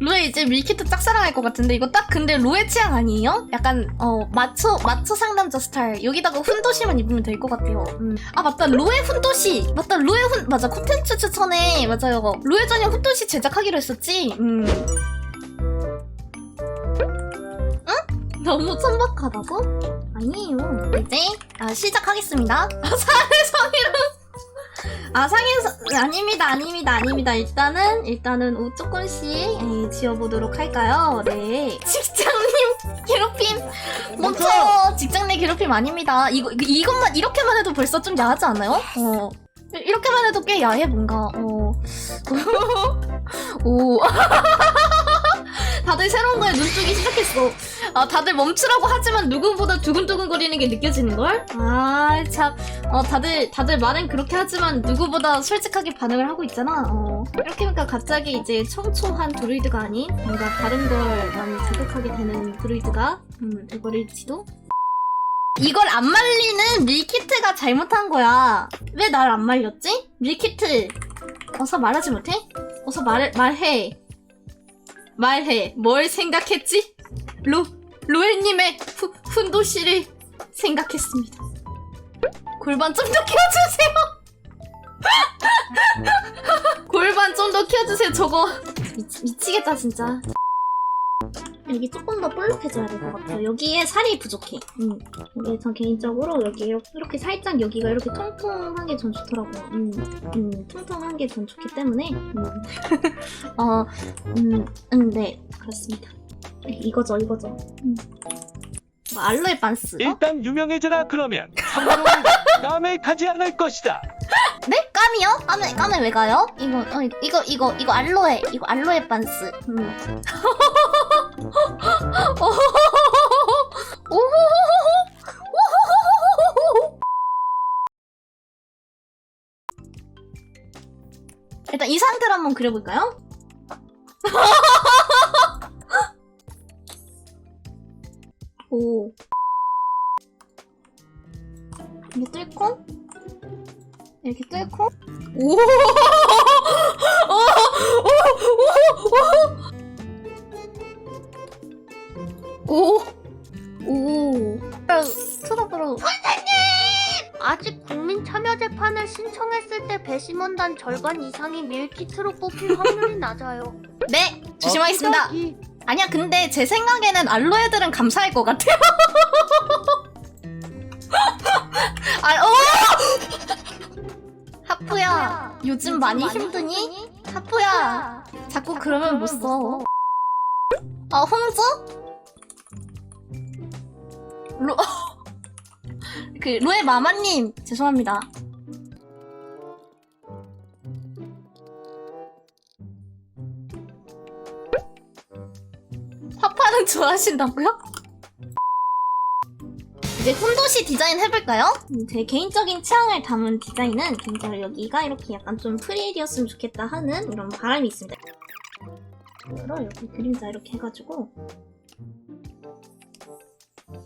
루에 이제 밀키트 짝사랑할 것 같은데 이거 딱 근데 루의 취향 아니에요? 약간 어 마초 마초 상남자 스타일 여기다가 훈도시만 입으면 될 것 같아요. 음. 아 맞다 루의 훈도시 맞다 루의 훈 맞아 콘텐츠 추천에 맞아요 루의 전용 훈도시 제작하기로 했었지. 음. 응? 너무 천박하다고? 아니에요. 이제 아 시작하겠습니다. 사회 성희로 아 상해서 아닙니다 아닙니다 아닙니다. 일단은 일단은 옷 조금씩 예, 지어보도록 할까요? 네. 직장님 괴롭힘. 멈춰 직장 내 괴롭힘 아닙니다. 이거- 이것만 이렇게만 해도 벌써 좀 야하지 않아요? 어. 이렇게만 해도 꽤 야해 뭔가. 어. 오. 다들 새로운 거에 눈 뜨기 시작했어. 아, 다들 멈추라고 하지만 누구보다 두근두근거리는 게 느껴지는걸? 아, 참. 어, 다들, 다들 말은 그렇게 하지만 누구보다 솔직하게 반응을 하고 있잖아. 어. 이렇게 하니까 갑자기 이제 청초한 드루이드가 아닌 뭔가 다른 걸 많이 자극하게 되는 드루이드가, 음, 돼버릴지도? 이걸 안 말리는 밀키트가 잘못한 거야. 왜 날 안 말렸지? 밀키트. 어서 말하지 못해? 어서 말, 말해. 말해. 뭘 생각했지? 로, 로엘님의 후, 훈도씨를 생각했습니다. 골반 좀더 키워주세요! 골반 좀더 키워주세요, 저거. 미치, 미치겠다, 진짜. 여기 조금 더 볼록해져야 될 것 같아요. 여기에 살이 부족해. 음. 여기 전 개인적으로 여기 이렇게, 이렇게 살짝 여기가 이렇게 통통한 게 전 좋더라고요. 음, 음, 통통한 게 전 좋기 때문에. 음. 어, 음, 음, 네, 그렇습니다. 이거죠, 이거죠. 음. 뭐 알로에 반스. 어? 일단 유명해져라 그러면 성공은 다음에 가지 않을 것이다. 네? 까미요? 까미, 까미 왜 가요? 이거, 어, 이거, 이거, 이거 알로에, 이거 알로에 반스. 음. 일단 이 상태로 한번 그려볼까요? 오. 이렇게 뚫고 이렇게 뚫고 오! 오! 때 배심원단 절반 이상이 밀키트로 뽑힐 확률이 낮아요. 네! 조심하겠습니다. 어기더기. 아니야 근데 제 생각에는 알로에들은 감사할 것 같아요. 아, 오! 하프야, 요즘 많이 힘드니? 하프야, 자꾸 그러면 못 써. 아, 홍조? 로, 그, 로의 마마님, 죄송합니다. 파파는 좋아하신다고요? 이제 훈도시 디자인 해볼까요? 음, 제 개인적인 취향을 담은 디자인은 개인적으로 여기가 이렇게 약간 좀 프리일이었으면 좋겠다 하는 이런 바람이 있습니다. 그리고 여기 그림자 이렇게 해가지고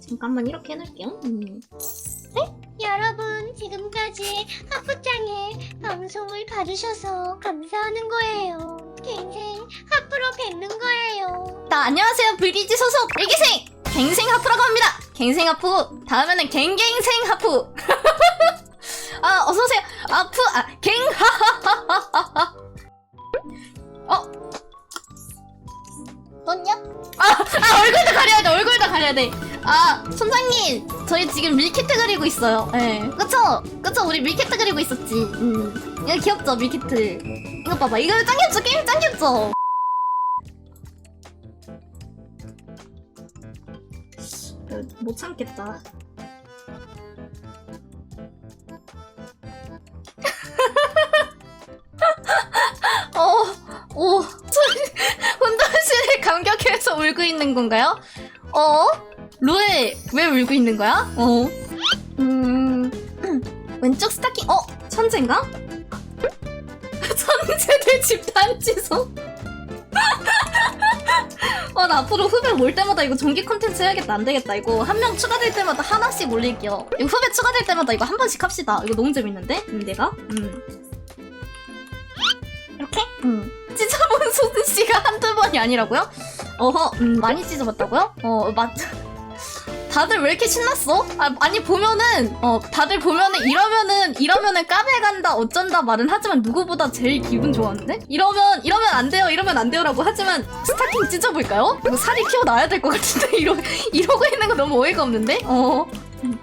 잠깐만 이렇게 해놓을게요. 음. 여러분, 지금까지 하프짱의 방송을 봐주셔서 감사하는 거예요. 갱생 하프로 뵙는 거예요. 자, 안녕하세요. 브리지 소속 일기생 갱생 하프라고 합니다. 갱생 하프. 다음에는 갱갱생 하프. 아, 어서 오세요. 하프. 아, 갱 하하하하하. 어. 떴냐? 아, 아, 얼굴도 가려야 돼. 얼굴도 가려야 돼. 아, 선장님. 저희 지금 밀키트 그리고 있어요. 예. 네. 그쵸? 그쵸? 우리 밀키트 그리고 있었지. 음. 이거 귀엽죠? 밀키트. 이거 봐봐. 이거 짱 귀엽죠? 게임 짱 귀엽죠? 못 참겠다. 어, 오, 혼돈실에 감격해서 울고 있는 건가요? 어? 로에 왜 울고 있는 거야? 어? 음, 왼쪽 스타킹, 어? 천재인가? 천재들 집단 지소. 어, 나 앞으로 후배 올 때마다 이거 정기 컨텐츠 해야겠다. 안 되겠다. 이거 한 명 추가될 때마다 하나씩 올릴게요. 이거 후배 추가될 때마다 이거 한 번씩 합시다. 이거 너무 재밌는데? 음, 내가? 음. 이렇게? 음. 찢어본 소스씨가 한두 번이 아니라고요? 어허, 음, 많이 찢어봤다고요? 어, 맞. 다들 왜 이렇게 신났어? 아, 아니, 보면은, 어, 다들 보면은, 이러면은, 이러면은 까매간다, 어쩐다 말은 하지만 누구보다 제일 기분 좋았는데? 이러면, 이러면 안 돼요, 이러면 안 돼요라고 하지만, 스타킹 찢어볼까요? 이거 살이 튀어나와야 될 것 같은데, 이러, 이러고 있는 거 너무 어이가 없는데? 어. 음.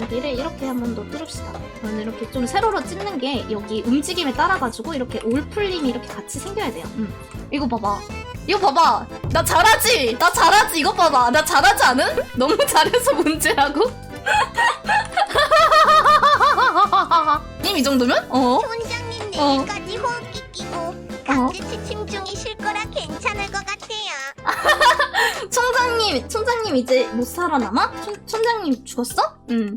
여기를 이렇게 한 번 더 뚫읍시다. 저는 이렇게 좀 세로로 찢는 게 여기 움직임에 따라가지고 이렇게 올풀림이 이렇게 같이 생겨야 돼요. 음. 이거 봐봐. 이거 봐봐. 나 잘하지? 나 잘하지? 이거 봐봐. 나 잘하지 않은? 너무 잘해서 문제라고? 님 이 정도면? 어? 총장님 어. 내일까지 호흡기 끼고 강제 취침 중이실 거라 괜찮을 것 같아요. 총장님, 총장님 이제 못 살아남아? 총, 총장님 죽었어? 응.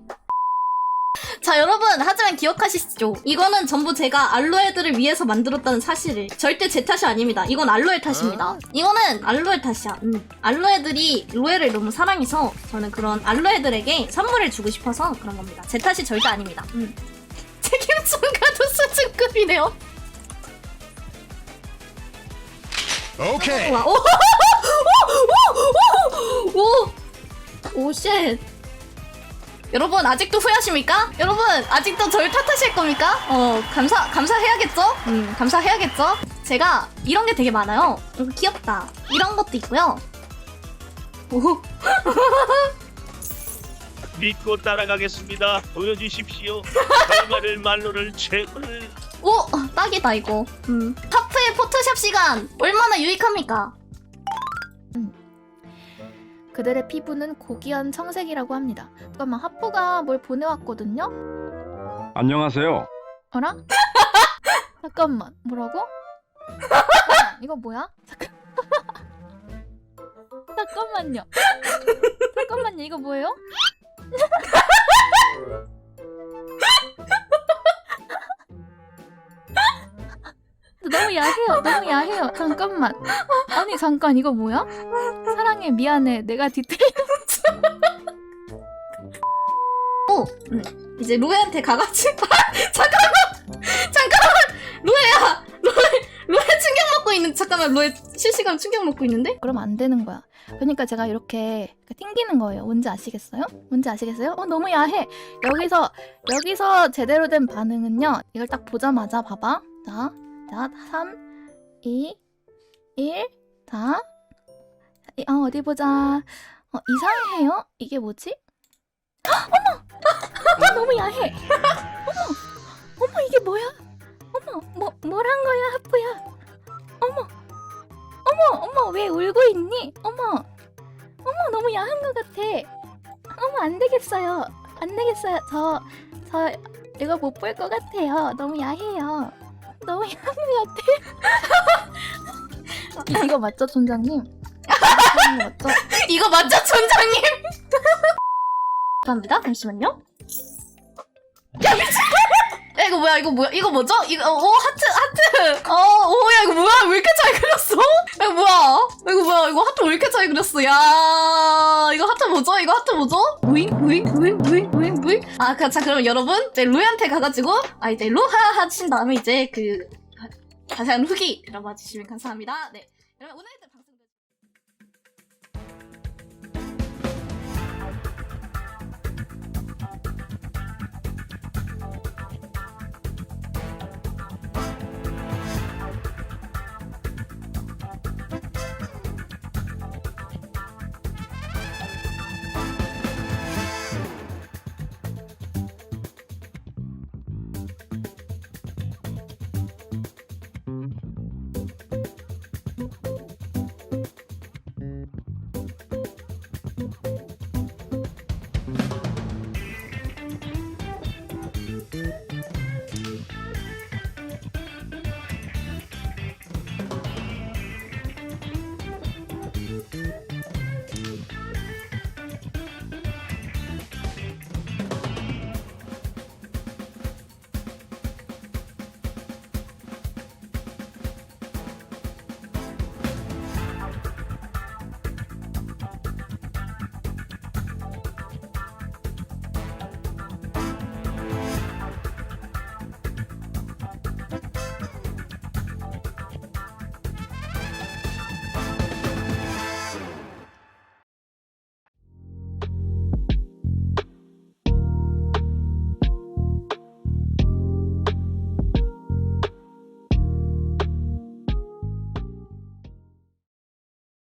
자, 여러분, 하지만 기억하시죠? 이거는 전부 제가 알로에들을 위해서 만들었다는 사실을. 절대 제 탓이 아닙니다. 이건 알로에 탓입니다. 이거는 알로에 탓이야. 음. 알로에들이 로에를 너무 사랑해서 저는 그런 알로에들에게 선물을 주고 싶어서 그런 겁니다. 제 탓이 절대 아닙니다. 음. 책임성가도 수준급이네요. Okay. 와, 오, 오, 오, 오, 오, 쉣. 여러분 아직도 후회하십니까? 여러분 아직도 저를 탓하실 겁니까? 어 감사 감사해야겠죠? 음 감사해야겠죠? 제가 이런 게 되게 많아요. 음, 귀엽다. 이런 것도 있고요. 오, 믿고 따라가겠습니다. 보여주십시오. 결말을 말로를 최고를 오 딱이다 이거. 음 하프의 포토샵 시간 얼마나 유익합니까? 그들의 피부는 고귀한 청색이라고 합니다. 잠깐만 하프가 뭘 보내왔거든요? 안녕하세요. 어라? 잠깐만 뭐라고? 잠깐만, 이거 뭐야? 잠깐 잠깐만요. 잠깐만요 이거 뭐예요? 너무 야해요. 너무 야해요. 잠깐만. 아니 잠깐 이거 뭐야? 사랑해 미안해 내가 디테일 이제 로에한테 가가지고 잠깐만 잠깐만 로에야 로에 로에 충격 먹고 있는 잠깐만 로에 실시간 충격 먹고 있는데 그러면 안 되는 거야. 그러니까 제가 이렇게 튕기는 거예요. 뭔지 아시겠어요? 뭔지 아시겠어요? 어 너무 야해. 여기서 여기서 제대로 된 반응은요. 이걸 딱 보자마자 봐봐. 자, 자, 3, 2, 1, 자, 이- 어 어디 보자. 어 이상해요? 이게 뭐지? 헉, 어머, 어, 너무 야해. 어머, 어머 이게 뭐야? 어머, 뭐 뭐란 거야, 하프야? 어머. 어머, 어머, 왜 울고 있니? 어머, 어머, 너무 야한 것 같아. 어머, 안 되겠어요. 안 되겠어요. 저, 저, 이거 못 볼 것 같아요. 너무 야해요. 너무 야한 것 같아. 이- 이거 맞죠, 촌장님? 이거 맞죠? 이거 맞죠 촌장님? 감사합니다. 잠시만요. 야 미친. 야 이거 뭐야? 이거 뭐야? 이거 뭐죠? 이거 어 하트 하트. 어 오 야 이거 뭐야? 왜 이렇게 잘 그렸어? 야 이거 뭐야? 이거 뭐야? 이거 하트 왜 이렇게 잘 그렸어? 야 이거 하트 뭐죠? 이거 하트 뭐죠? 무잉 무잉 무잉 무잉 무잉 무잉? 아자 그럼 여러분 이제 루이한테 가가지고 아 이제 로하 하신 다음에 이제 그 자세한 후기 들어봐 주시면 감사합니다. 네. 여러분 오늘